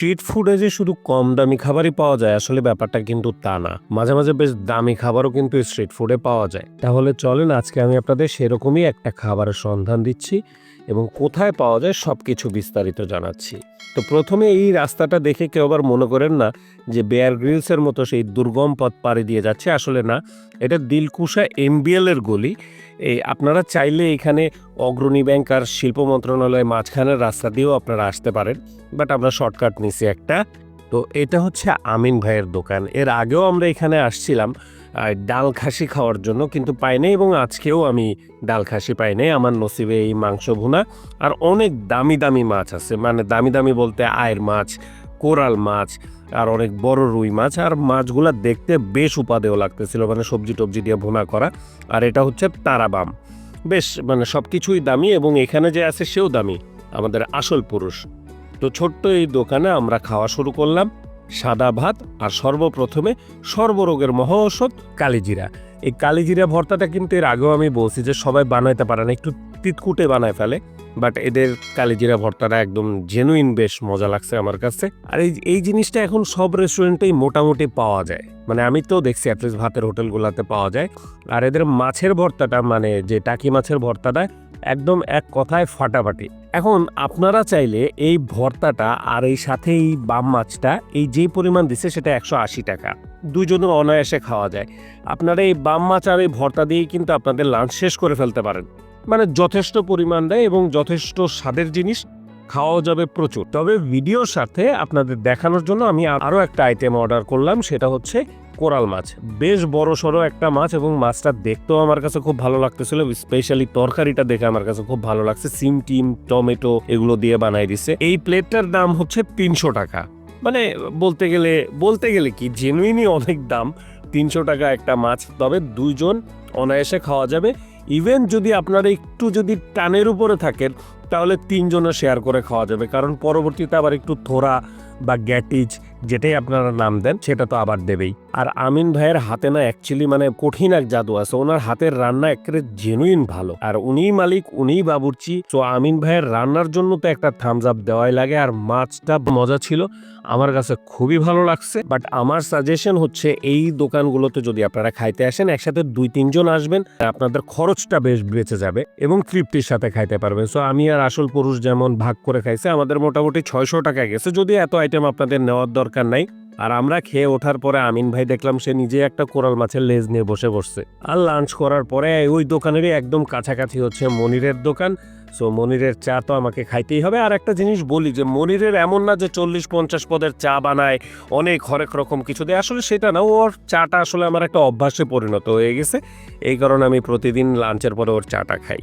Street ফুডে যে শুধু কম দামি খাবারই পাওয়া যায়, আসলে ব্যাপারটা কিন্তু তা না। মাঝে মাঝে বেশ দামি খাবারও কিন্তু স্ট্রিট ফুডে পাওয়া যায়। তাহলে চলেন, আজকে আমি আপনাদের সেরকমই একটা খাবারের সন্ধান দিচ্ছি এবং কোথায় পাওয়া যায় সব কিছু বিস্তারিত জানাচ্ছি। তো প্রথমে এই রাস্তাটা দেখে কেউ আবার মনে করেন না যে বেয়ার গ্রিলসের মতো সেই দুর্গম পথ পাড়ি দিয়ে যাচ্ছে। আসলে না, এটা দিলকুশা এমবিএল এর গলি। এই আপনারা চাইলে এখানে অগ্রণী ব্যাংক আর শিল্প মন্ত্রণালয় মাঝখানের রাস্তা দিয়েও আপনারা আসতে পারেন, বাট আমরা শর্টকাট নিছি একটা। তো এটা হচ্ছে আমিন ভাইয়ের দোকান। এর আগেও আমরা এখানে আসছিলাম ডাল খাসি খাওয়ার জন্য, কিন্তু পাই নাই এবং আজকেও আমি ডাল খাসি পাই নাই। আমার নসিবে এই মাংস ভুনা। আর অনেক দামি দামি মাছ আছে মানে দামি দামি বলতে আয়ের মাছ, কোরাল মাছ, আর অনেক বড় রুই মাছ। আর মাছগুলা দেখতে বেশ উপাদেয় লাগতেছিল মানে সবজি টবজি দিয়ে ভুনা করা। আর এটা হচ্ছে তারাবাম। বেশ মানে সব কিছুই দামি এবং এখানে যে আছে সেও দামি, আমাদের আসল পুরুষ। তো ছোট্ট এই দোকানে আমরা খাওয়া শুরু করলাম, সাদা ভাত আর সর্বপ্রথমে সর্বরোগের মহৌষধ কালিজিরা। এই কালিজিরা ভর্তাটা কিন্তু এর আগেও আমি বলছি যে সবাই বানাইতে পারে না, একটু তিতকুটে বানায় ফেলে। বাট এদের কালিজিরা ভর্তাটা একদম জেনুইন বেশ মজা লাগছে আমার কাছে। আর এই এই জিনিসটা এখন সব রেস্টুরেন্টেই মোটামুটি পাওয়া যায়। মানে আমি তো দেখছি অ্যাটলিস্ট ভাতের হোটেলগুলোতে পাওয়া যায়। আর এদের মাছের ভর্তাটা মানে যে টাকি মাছের ভর্তাটা, একদম এক কথায় ফাটাফাটি। এখন আপনারা চাইলে এই ভর্তাটা আর এই সাথে এই বাম মাছটা, এই যে পরিমাণ দিছে সেটা একশো আশি টাকা। দুজনে অনায়াসে খাওয়া যায়। আপনারা এই বাম মাছ আর এই ভর্তা দিয়েই কিন্তু আপনাদের লাঞ্চ শেষ করে ফেলতে পারেন। মানে যথেষ্ট পরিমাণ দেয় এবং যথেষ্ট স্বাদের জিনিস খাওয়াও যাবে প্রচুর। তবে ভিডিওর সাথে আপনাদের দেখানোর জন্য আমি আরও একটা আইটেম অর্ডার করলাম, সেটা হচ্ছে কোরাল মাছ। বেশ বড় সড়ো একটা মাছ এবং মাছটা দেখতেও আমার কাছে খুব ভালো লাগতেছিল স্পেশালি তরকারিটা দেখে আমার কাছে খুব ভালো লাগছে। সিম টিম, টমেটো এগুলো দিয়ে বানাই দিছে। এই প্লেটটার দাম হচ্ছে তিনশো টাকা। মানে বলতে গেলে বলতে গেলে কি জেনুইনই অনেক দাম। তিনশো টাকা একটা মাছ, তবে দুইজন অনায়াসে খাওয়া যাবে। ইভেন যদি আপনারা একটু যদি টানের উপরে থাকেন, তাহলে তিনজনে শেয়ার করে খাওয়া যাবে। কারণ পরবর্তীতে আবার একটু থোরা বা গ্যাটিজ যেটাই আপনারা নাম দেন, সেটা তো আবার দেবেই। আর আমিন ভাইয়ের হাতে না অ্যাকচুয়ালি মানে কঠিন এক জাদু আছে। ওনার হাতের রান্না একেবারে জেনুইন ভালো। আর উনিই মালিক, উনিই বাবুর্চি। তো আমিন ভাইয়ের রান্নার জন্য তো একটা থামস আপ দেওয়াই লাগে। আর মাছটা মজা ছিল। আমার কাছে খুবই ভালো লাগছে। বাট আমার সাজেশন হচ্ছে এই দোকানগুলোতে যদি আপনারা খাইতে আসেন, একসাথে দুই, তিনজন আসবেন, আপনাদের খরচটা বেশ বেঁচে যাবে এবং তৃপ্তির সাথে খাইতে পারবেন। সো আমি আর আসল পুরুষ যেমন ভাগ করে খাইছে, আমাদের মোটামুটি ছয়শো টাকা গেছে। যদি এত আইটেম আপনাদের নেওয়ার দরকার নাই। আর আমরা খেয়ে ওঠার পরে আমিন ভাই দেখলাম সে নিজে একটা কোরাল মাছের লেজ নিয়ে বসে বসছে। আর লাঞ্চ করার পরে ওই দোকানেরই একদম কাছাকাছি হচ্ছে মনিরের দোকান। সো মনিরের চা তো আমাকে খাইতেই হবে। আর একটা জিনিস বলি যে, মনিরের এমন না যে চল্লিশ পঞ্চাশ পদের চা বানায়, অনেক হরেক রকম কিছু দেয়। আসলে সেটা না, ওর চাটা আসলে আমার একটা অভ্যাসে পরিণত হয়ে গেছে। এই কারণে আমি প্রতিদিন লাঞ্চের পরে ওর চাটা খাই।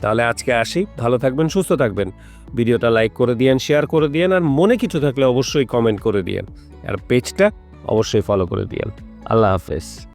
তাহলে আজকে আসি। ভালো থাকবেন, সুস্থ থাকবেন। ভিডিওটা লাইক করে দিয়েন, শেয়ার করে দিয়েন, আর মনে কিছু থাকলে অবশ্যই কমেন্ট করে দিয়েন। আর পেজটা অবশ্যই ফলো করে দিয়েন। আল্লাহ হাফেজ।